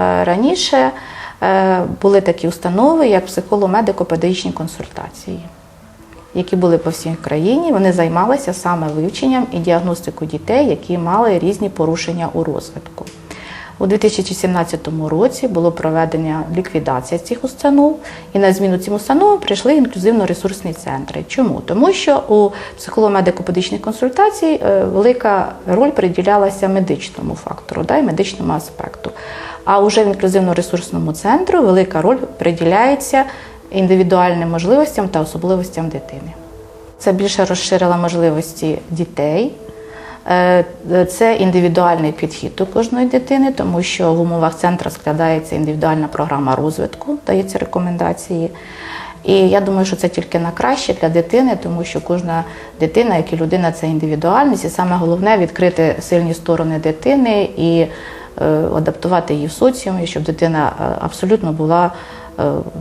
Е, Раніше е, були такі установи, як психоло-медико-педагогічні консультації, які були по всій країні. Вони займалися саме вивченням і діагностикою дітей, які мали різні порушення у розвитку. У 2017 році було проведення ліквідація цих установ, і на зміну цим установам прийшли інклюзивно-ресурсні центри. Чому? Тому що у психолого-медико-педагогічних консультацій е, велика роль приділялася медичному фактору да, і медичному аспекту. А уже в інклюзивно-ресурсному центру велика роль приділяється індивідуальним можливостям та особливостям дитини. Це більше розширило можливості дітей. Е, Це індивідуальний підхід до кожної дитини, тому що в умовах центру складається індивідуальна програма розвитку, дається рекомендації. І я думаю, що це тільки на краще для дитини, тому що кожна дитина, як і людина, це індивідуальність, і саме головне відкрити сильні сторони дитини і е, адаптувати її в соціумі, щоб дитина е, абсолютно була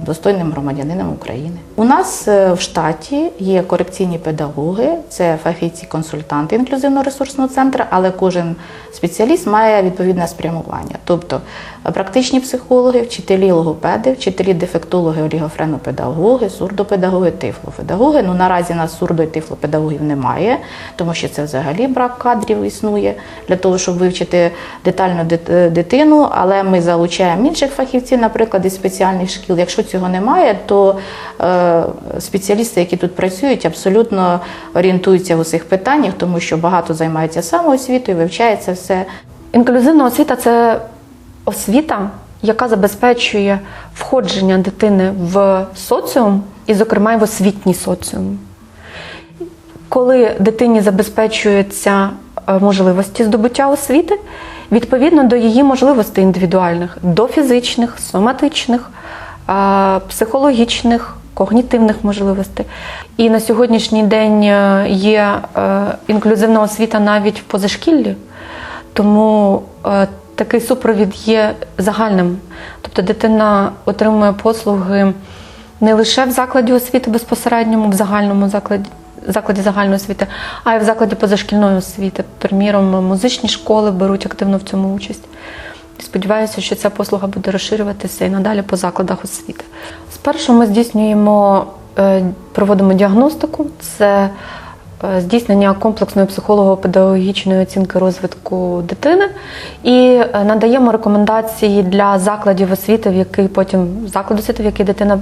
достойним громадянином України. У нас е, в штаті є корекційні педагоги, це фахівці-консультанти інклюзивно-ресурсного центру, але кожен спеціаліст має відповідне спрямування. Тобто е, практичні психологи, вчителі логопеди, вчителі дефектологи, олігофренопедагоги, сурдопедагоги, тифлопедагоги. Ну наразі нас сурдо і тифлопедагогів немає, тому що це взагалі брак кадрів існує для того, щоб вивчити детально е, дитину. Але ми залучаємо інших фахівців, наприклад, із спеціальних шкіл. Якщо цього немає, то е, спеціалісти, які тут працюють, абсолютно орієнтуються в усіх питаннях, тому що багато займаються самоосвітою, вивчається все. Інклюзивна освіта це освіта, яка забезпечує входження дитини в соціум, і, зокрема, в освітній соціум. Коли дитині забезпечуються е, можливості здобуття освіти, відповідно до її можливостей індивідуальних, до фізичних, соматичних, психологічних, когнітивних можливостей. І на сьогоднішній день е, є е, інклюзивна освіта навіть в позашкіллі. Тому е, такий супровід є загальним. Тобто дитина отримує послуги не лише в закладі освіти безпосередньому, в загальному закладі. Закладі загальної освіти, а й в закладі позашкільної освіти. Приміром, музичні школи беруть активно в цьому участь. Сподіваюся, що ця послуга буде розширюватися і надалі по закладах освіти. Спершу ми здійснюємо, е, проводимо діагностику. Це е, здійснення комплексної психолого-педагогічної оцінки розвитку дитини і е, надаємо рекомендації для закладів освіти, в який потім заклад освіти, в який дитина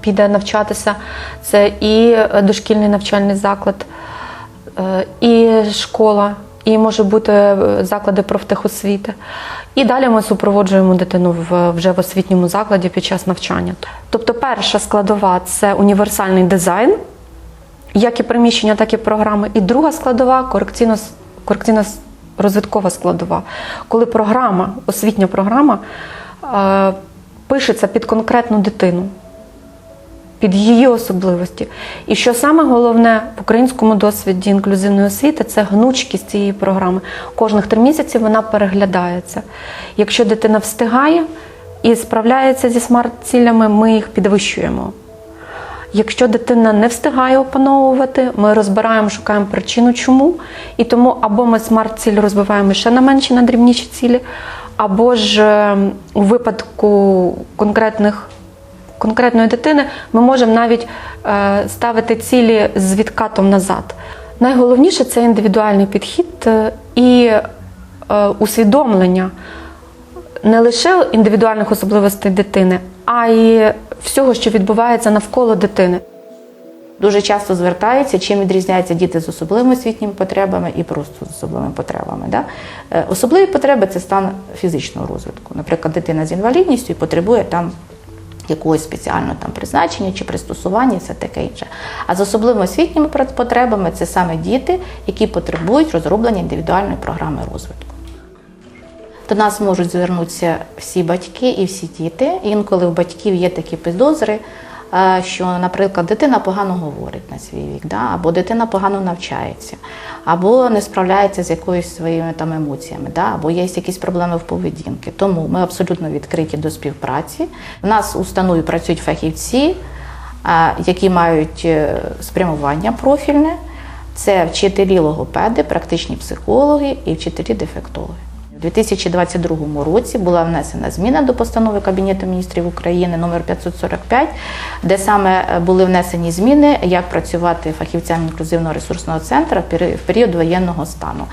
піде навчатися. Це і дошкільний навчальний заклад, і школа, і може бути е, заклади профтехосвіти. І далі ми супроводжуємо дитину в, вже в освітньому закладі під час навчання. Тобто, перша складова це універсальний дизайн, як і приміщення, так і програми. І друга складова корекційно, корекційно розвиткова складова. Коли програма, освітня програма е, пишеться під конкретну дитину, під її особливості. І що саме головне в українському досвіді інклюзивної освіти це гнучкість цієї програми. Кожних три місяці вона переглядається. Якщо дитина встигає і справляється зі смарт-цілями, ми їх підвищуємо. Якщо дитина не встигає опановувати, ми розбираємо, шукаємо причину, чому. І тому або ми смарт-ціль розбиваємо ще на менші, на дрібніші цілі, або ж е, у випадку конкретних, конкретної дитини ми можемо навіть е, ставити цілі з відкатом назад. Найголовніше це індивідуальний підхід е, і е, усвідомлення не лише індивідуальних особливостей дитини, а й всього, що відбувається навколо дитини. Дуже часто звертаються, чим відрізняються діти з особливими освітніми потребами і просто з особливими потребами. Да? Особливі потреби це стан фізичного розвитку. Наприклад, дитина з інвалідністю потребує там якогось спеціального там призначення чи пристосування, це таке інше. А з особливими освітніми потребами це саме діти, які потребують розроблення індивідуальної програми розвитку. До нас можуть звернутися всі батьки і всі діти. Інколи в батьків є такі підозри, що, наприклад, дитина погано говорить на свій вік, да? або дитина погано навчається, або не справляється з якоюсь своїми там емоціями, да? або є якісь проблеми в поведінці. Тому ми абсолютно відкриті до співпраці. У нас в установі працюють фахівці, е, які мають е, спрямування профільне. це вчителі логопеди, практичні психологи і вчителі дефектологи. У 2022 році була внесена зміна до постанови Кабінету міністрів України номер 545, де саме е, були внесені зміни, як працювати фахівцям інклюзивного ресурсного центру в період воєнного стану.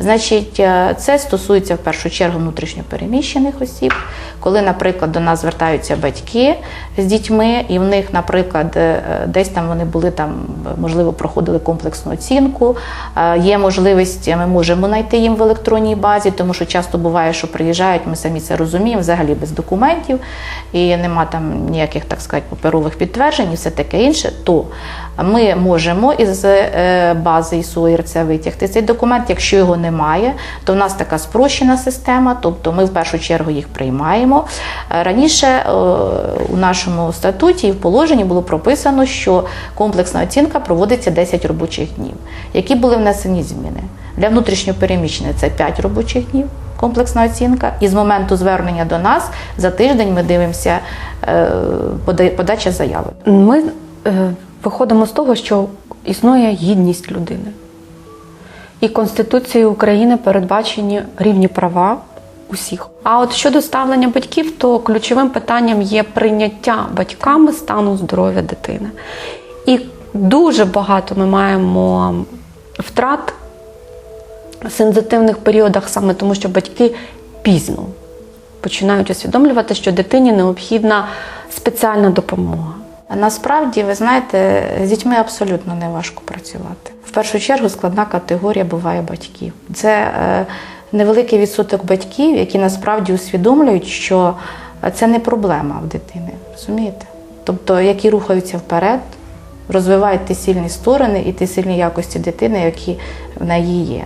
Значить, е, це стосується в першу чергу внутрішньопереміщених осіб, коли, наприклад, до нас звертаються батьки з дітьми, і в них, наприклад, е, десь там вони були там, можливо, проходили комплексну оцінку. Є можливість, ми можемо знайти їм в електронній базі, тому що часто буває, що приїжджають, ми самі це розуміємо, взагалі без документів, і нема там ніяких, так сказати, паперових підтверджень і все таке інше. То ми можемо із е, бази ІСУ ІРЦ витягти цей документ. Якщо його немає, то в нас така спрощена система, тобто ми в першу чергу їх приймаємо. Е, Раніше е, у нашому статуті і в положенні було прописано, що комплексна оцінка проводиться 10 робочих днів. Які були внесені зміни? Для внутрішньопереміщених це 5 робочих днів. Комплексна оцінка, і з моменту звернення до нас за тиждень ми дивимося е, подача заяви. Ми е, виходимо з того, що існує гідність людини. І Конституцією України передбачені рівні права усіх. А от щодо ставлення батьків, то ключовим питанням є прийняття батьками стану здоров'я дитини. І дуже багато ми маємо втрат сензитивних періодах, саме тому, що батьки пізно починають усвідомлювати, що дитині необхідна спеціальна допомога. Насправді, ви знаєте, з дітьми абсолютно не важко працювати. В першу чергу складна категорія буває батьків. Це е, невеликий відсоток батьків, які насправді усвідомлюють, що це не проблема в дитини. Розумієте? Тобто, які рухаються вперед, розвивають ті сильні сторони і ті сильні якості дитини, які в неї є.